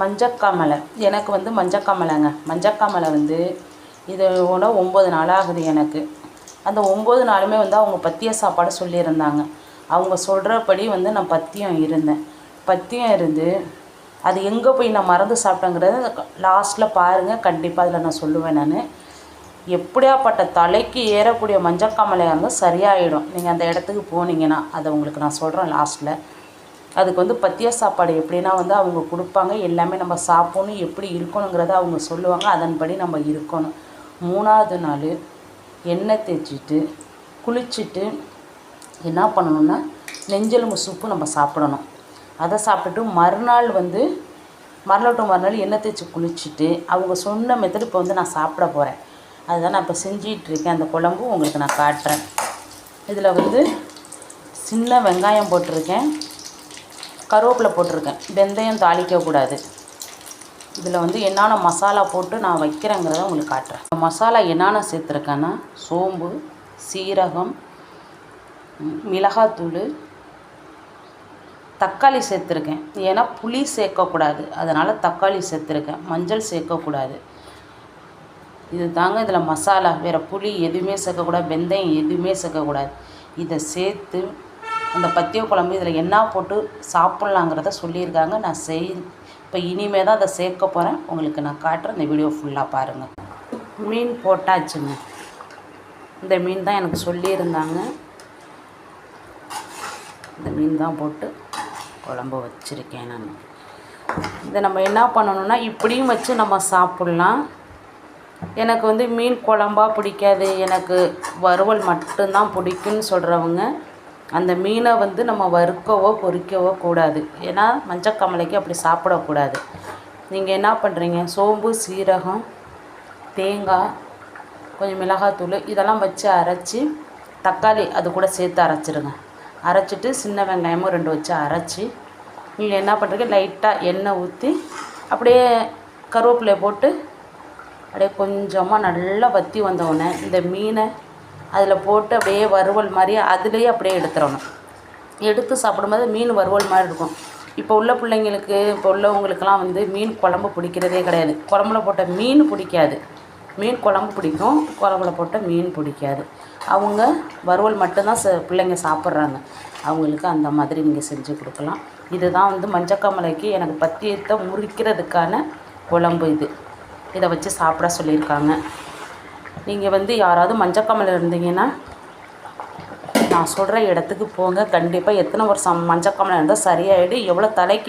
மஞ்சக்காமலை எனக்கு வந்து மஞ்சக்காமலைங்க மஞ்சக்காமலை வந்து இதோட ஒம்பது நாள் ஆகுது எனக்கு. அந்த ஒம்பது நாளுமே வந்து அவங்க பத்திய சாப்பாடு சொல்லியிருந்தாங்க. அவங்க சொல்கிறபடி வந்து நான் பத்தியம் இருந்தேன். பத்தியம் இருந்து அது எங்கே போய் நான் மறந்து சாப்பிட்டேங்கிறத லாஸ்ட்டில் பாருங்கள் கண்டிப்பாக அதில் நான் சொல்லுவேன் நான். எப்படியாப்பட்ட தலைக்கு ஏறக்கூடிய மஞ்சக்காமலையாக இருந்தால் சரியாயிடும். நீங்கள் அந்த இடத்துக்கு போனீங்கன்னா அதை உங்களுக்கு நான் சொல்கிறேன் லாஸ்ட்டில் அதுக்கு வந்து பத்திய சாப்பாடு எப்படின்னா வந்து அவங்க கொடுப்பாங்க. எல்லாமே நம்ம சாப்பிட்ணும் எப்படி இருக்கணுங்கிறத அவங்க சொல்லுவாங்க. அதன்படி நம்ம இருக்கணும். மூணாவது நாள் எண்ணெய் தேய்ச்சிட்டு குளிச்சுட்டு என்ன பண்ணணும்னா நெஞ்செலும்பு சூப்பு நம்ம சாப்பிடணும். அதை சாப்பிட்டுட்டு மறுநாள் வந்து மறுநாள் டு மறுநாள் எண்ணெய் தேய்ச்சி குளிச்சுட்டு அவங்க சொன்ன மெத்தட் இப்போ வந்து நான் சாப்பிட போகிறேன் அதுதான் நான் இப்போ செஞ்சிகிட்ருக்கேன் அந்த குழம்பு உங்களுக்கு நான் காட்டுறேன். இதில் வந்து சின்ன வெங்காயம் போட்டிருக்கேன். கருவேப்பிலை போட்டிருக்கேன். வெந்தயம் தாளிக்கக்கூடாது இதில் வந்து என்னென்ன மசாலா போட்டு நான் வைக்கிறேங்கிறத உங்களுக்கு காட்டுறேன். மசாலா என்னென்ன சேர்த்துருக்கேன்னா சோம்பு சீரகம் மிளகாத்தூள் தக்காளி சேர்த்துருக்கேன். ஏன்னா புளி சேர்க்கக்கூடாது அதனால் தக்காளி சேர்த்துருக்கேன். மஞ்சள் சேர்க்கக்கூடாது இது தாங்க இதில் மசாலா. வேறு புளி எதுவுமே சேர்க்கக்கூடாது வெந்தயம் எதுவுமே சேர்க்கக்கூடாது இதை சேர்த்து அந்த பத்திய குழம்பு இதில் என்ன போட்டு சாப்பிட்லாங்கிறத சொல்லியிருக்காங்க. நான் செய் இப்போ இனிமே தான் அதை சேர்க்க போகிறேன் உங்களுக்கு நான் காட்டுறேன். இந்த வீடியோ ஃபுல்லாக பாருங்கள் மீன் போட்டாச்சுங்க. இந்த மீன் தான் எனக்கு சொல்லியிருந்தாங்க. இந்த மீன் தான் போட்டு குழம்பு வச்சுருக்கேன் நான். இதை நம்ம என்ன பண்ணணும்னா இப்படியும் வச்சு நம்ம சாப்பிட்லாம். எனக்கு வந்து மீன் குழம்பா பிடிக்காது. எனக்கு வறுவல் மட்டும்தான் பிடிக்குன்னு சொல்கிறவங்க அந்த மீனை வந்து நம்ம வறுக்கவோ பொறிக்கவோ கூடாது. ஏன்னா மஞ்சக்கமலைக்கு அப்படி சாப்பிடக்கூடாது. நீங்கள் என்ன பண்ணுறீங்க சோம்பு சீரகம் தேங்காய் கொஞ்சம் மிளகாத்தூள் இதெல்லாம் வச்சு அரைச்சி தக்காளி அது கூட சேர்த்து அரைச்சிருங்க. அரைச்சிட்டு சின்ன வெங்காயமும் ரெண்டு வச்சு அரைச்சி நீங்கள் என்ன பண்ணுறீங்க லைட்டாக எண்ணெய் ஊற்றி அப்படியே கருவேப்பிலையை போட்டு அப்படியே கொஞ்சமாக நல்லா வற்றி வந்தவுடனே இந்த மீனை அதில் போட்டு அப்படியே வறுவல் மாதிரி அதுலேயே அப்படியே எடுத்துடணும். எடுத்து சாப்பிடும்போது மீன் வறுவல் மாதிரி இருக்கும். இப்போ உள்ள பிள்ளைங்களுக்கு இப்போ உள்ளவங்களுக்கெல்லாம் வந்து மீன் குழம்பு பிடிக்கிறதே கிடையாது. குழம்புல போட்ட மீன் பிடிக்காது. மீன் குழம்பு பிடிக்கும். குழம்புல போட்ட மீன் பிடிக்காது. அவங்க வறுவல் மட்டும்தான் ச பிள்ளைங்க சாப்பிட்றாங்க. அவங்களுக்கு அந்த மாதிரி நீங்கள் செஞ்சு கொடுக்கலாம். இதுதான் வந்து மஞ்சக்காமலைக்கு எனக்கு பத்தியத்தை முறிக்கிறதுக்கான குழம்பு இது. இதை வச்சு சாப்பிட சொல்லியிருக்காங்க. நீங்கள் வந்து யாராவது மஞ்சக்காமலை இருந்தீங்கன்னா நான் சொல்கிற இடத்துக்கு போங்க. கண்டிப்பாக எத்தனை வருஷம் மஞ்சக்காமலை இருந்தால் சரியாயிடும் எவ்வளோ தலைக்கு